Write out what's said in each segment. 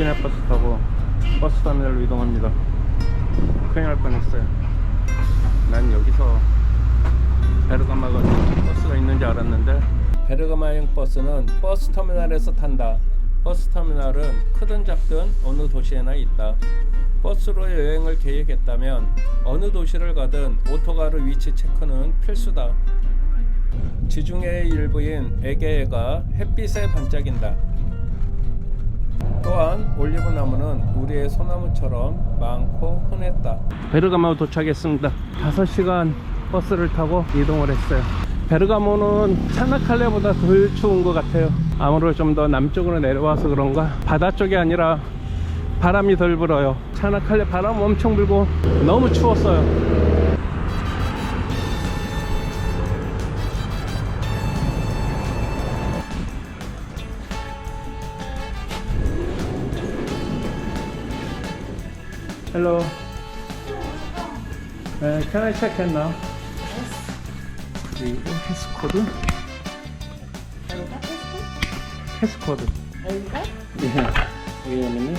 시내버스 타고 버스 터미널로 이동합니다. 큰일 날 뻔했어요. 난 여기서 베르가마가 버스가 있는지 알았는데 베르가마행 버스는 버스 터미널에서 탄다. 버스 터미널은 크든 작든 어느 도시에나 있다. 버스로 여행을 계획했다면 어느 도시를 가든 오토가르 위치 체크는 필수다. 지중해의 일부인 에게해가 햇빛에 반짝인다. 또한 올리브 나무는 우리의 소나무처럼 많고 흔했다. 베르가모 도착했습니다. 5시간 버스를 타고 이동을 했어요. 베르가모는 차나칼레보다 덜 추운 것 같아요. 아무래도 좀 더 남쪽으로 내려와서 그런가 바다 쪽이 아니라 바람이 덜 불어요. 차나칼레 바람 엄청 불고 너무 추웠어요. Hello. Uh, can I check in now? 그리고 패스코드? 여기가 테스트? 패스코드. 여기가? 예. 왜냐면은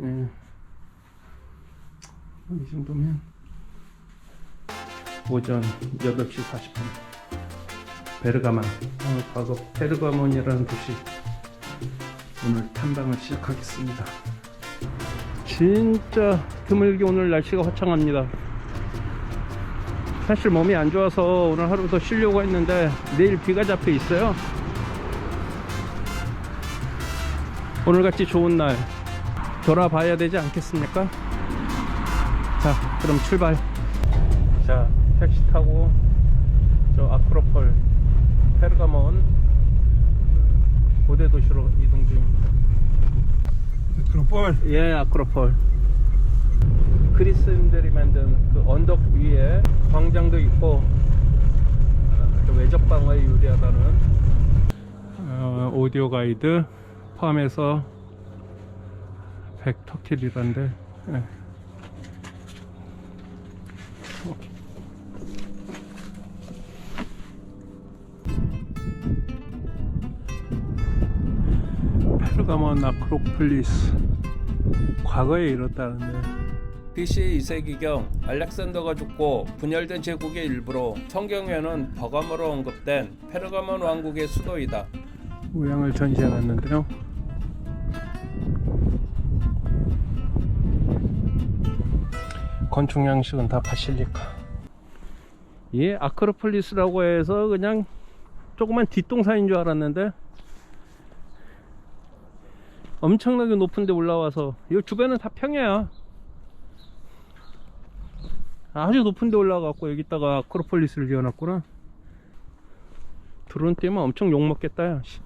예. 이 정도면 오전 8시 40분. 베르가만 어, 과거 베르가몬이라는 도시. 오늘 탐방을 시작하겠습니다. 진짜 드물게 오늘 날씨가 화창합니다. 사실 몸이 안 좋아서 오늘 하루 더 쉬려고 했는데 내일 비가 잡혀 있어요. 오늘같이 좋은 날 돌아봐야 되지 않겠습니까? 자 그럼 출발. 자 택시 타고 저 아크로폴 페르가몬 고대 도시로 이동 중입니다 아크로폴 예, 아크로폴. 그리스인들이 만든 그 언덕 위에 광장도 있고 어, 또 외적 방어에 유리하다는 어, 오디오 가이드 포함해서 백터킬이란데 예. 아크로폴리스 과거에 이렇다는데 BC 2세기경 알렉산더가 죽고 분열된 제국의 일부로 성경에는 버가모로 언급된 페르가몬 왕국의 수도이다. 모양을 전시해놨는데요. 건축 양식은 다 바실리카. 예, 아크로폴리스라고 해서 그냥 조그만 뒷동산인 줄 알았는데 엄청나게 높은데 올라와서 이 주변은 다 평야야 아주 높은데 올라가갖고 여기다가 아크로폴리스를 지어놨구나 드론 뛰면 엄청 욕먹겠다 야 씨.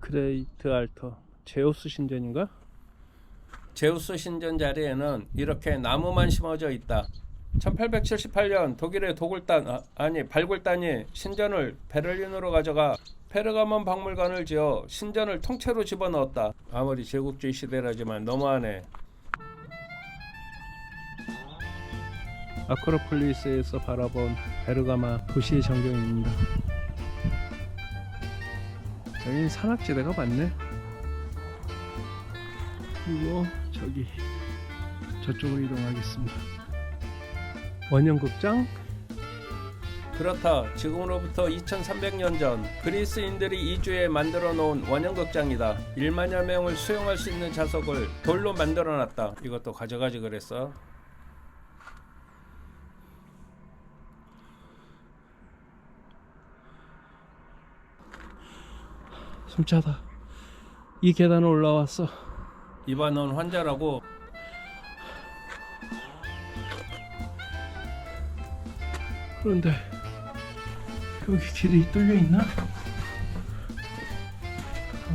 그레이트 알터 제우스 신전인가? 제우스 신전 자리에는 이렇게 나무만 심어져 있다 1878년 독일의 도굴단 아, 아니 발굴단이 신전을 베를린으로 가져가 페르가몬 박물관을 지어 신전을 통째로 집어넣었다. 아무리 제국주의 시대라지만 너무하네. 아크로폴리스에서 바라본 베르가마 도시의 전경입니다. 여긴 산악지대가 많네. 그리고 저기 저쪽으로 이동하겠습니다. 원형극장? 그렇다. 지금으로부터 2300년 전 그리스인들이 이주에 만들어 놓은 원형극장이다. 1만여 명을 수용할 수 있는 좌석을 돌로 만들어 놨다. 이것도 가져가지 그랬어. 숨차다. 이 계단을 올라왔어. 이반원 환자라고 그런데 여기 길이 뚫려 있나?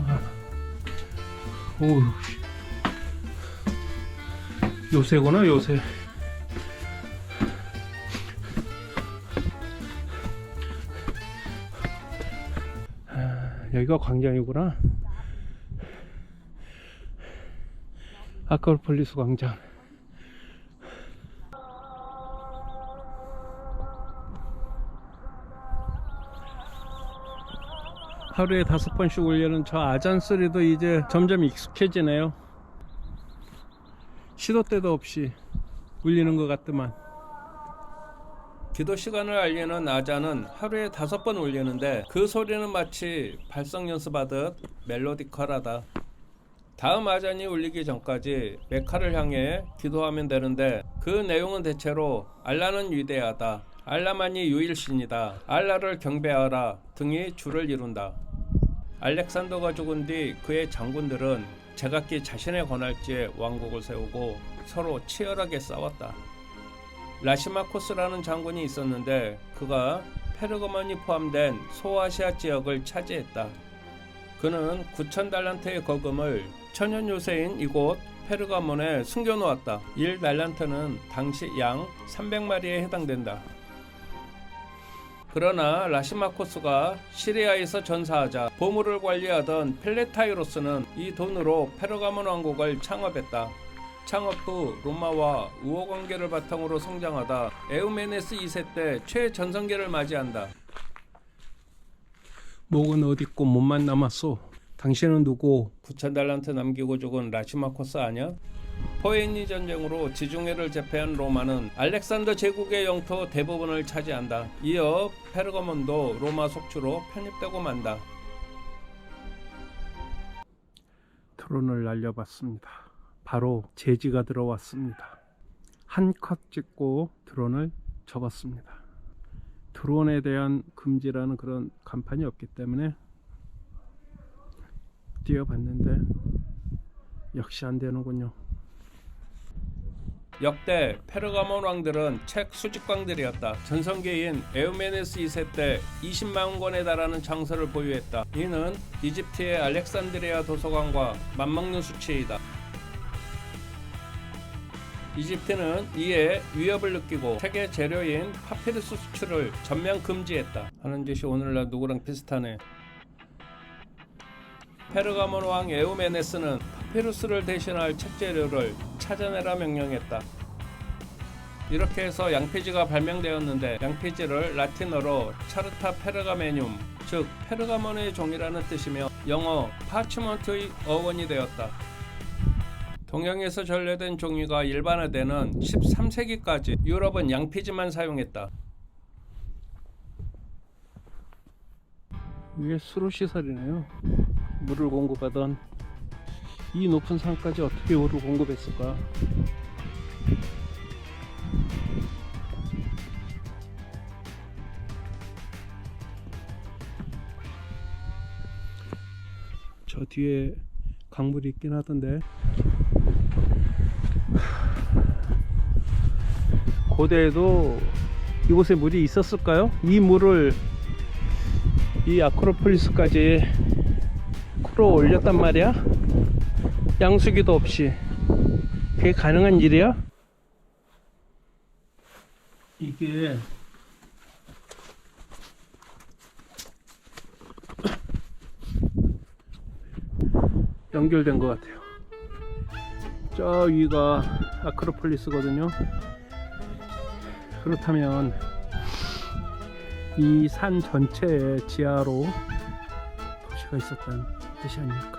아, 오 요새구나 요새. 아, 여기가 광장이구나. 아까울 폴리스 광장. 하루에 다섯 번씩 울리는 저 아잔 소리도 이제 점점 익숙해지네요. 시도 때도 없이 울리는 것 같더만. 기도 시간을 알리는 아잔은 하루에 다섯 번 울리는데 그 소리는 마치 발성 연습하듯 멜로디컬하다. 다음 아잔이 울리기 전까지 메카를 향해 기도하면 되는데 그 내용은 대체로 알라는 위대하다. 알라만이 유일신이다. 알라를 경배하라 등이 줄을 이룬다. 알렉산더가 죽은 뒤 그의 장군들은 제각기 자신의 권할지에 왕국을 세우고 서로 치열하게 싸웠다. 라시마코스라는 장군이 있었는데 그가 페르거먼이 포함된 소아시아 지역을 차지했다. 그는 9천 달란트의 거금을 천연 요새인 이곳 페르가몬에 숨겨놓았다. 1 달란트는 당시 양 300마리에 해당된다. 그러나 라시마코스가 시리아에서 전사하자 보물을 관리하던 펠레타이로스는 이 돈으로 페르가몬 왕국을 창업했다. 창업 후 로마와 우호 관계를 바탕으로 성장하다 에우메네스 2세 때 최전성기를 맞이한다. 목은 어딨고 몸만 남았소. 당신은 누구? 9천 달란트 남기고 죽은 라시마코스 아냐? 포에니 전쟁으로 지중해를 제패한 로마는 알렉산더 제국의 영토 대부분을 차지한다. 이어 페르거몬도 로마 속주로 편입되고 만다. 트론을 날려봤습니다. 바로 제지가 들어왔습니다. 한 컷 찍고 드론을 접었습니다. 드론에 대한 금지라는 그런 간판이 없기 때문에 뛰어봤는데 역시 안 되는군요. 역대 페르가몬 왕들은 책 수집광들이었다. 전성기인 에우메네스 2세 때 20만 권에 달하는 장서를 보유했다. 이는 이집트의 알렉산드리아 도서관과 맞먹는 수치이다. 이집트는 이에 위협을 느끼고 세계 재료인 파피루스 수출을 전면 금지했다. 하는 짓이 오늘날 누구랑 비슷하네. 페르가몬 왕 에우메네스는 파피루스를 대신할 책 재료를 찾아내라 명령했다. 이렇게 해서 양피지가 발명되었는데 양피지를 라틴어로 차르타 페르가메늄 즉 페르가몬의 종이라는 뜻이며 영어 파치먼트의 어원이 되었다. 동양에서 전래된 종이가 일반화되는 13세기까지 유럽은 양피지만 사용했다. 이게 수로 시설이네요. 물을 공급하던 이 높은 산까지 어떻게 물을 공급했을까? 저 뒤에 강물이 있긴 하던데 고대에도 이곳에 물이 있었을까요? 이 물을 이 아크로폴리스까지 끌어 올렸단 말이야? 양수기도 없이 그게 가능한 일이야? 이게 연결된 것 같아요. 저 위가 아크로폴리스거든요. 그렇다면 이 산 전체에 지하로 도시가 있었다는 뜻이 아닐까.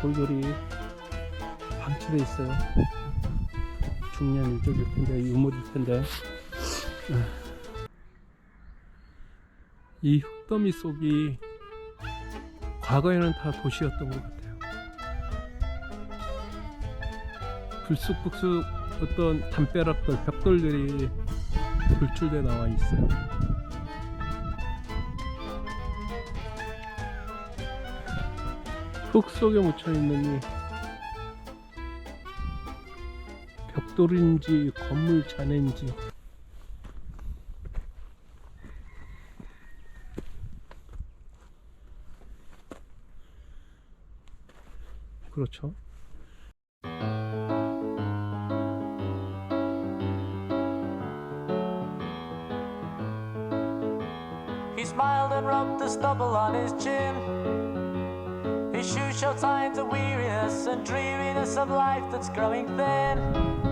돌들이 방치돼 있어요. 중요한 일적일 텐데, 유물일 텐데. 이 흙더미 속이 과거에는 다 도시였던 것 같아요. 불쑥불쑥 어떤 담벼락들, 벽돌들이 불출돼 나와 있어요. 흙 속에 묻혀 있는 이 벽돌인지 건물 잔해인지 그렇죠. Shoes show signs of weariness and dreariness of life that's growing thin.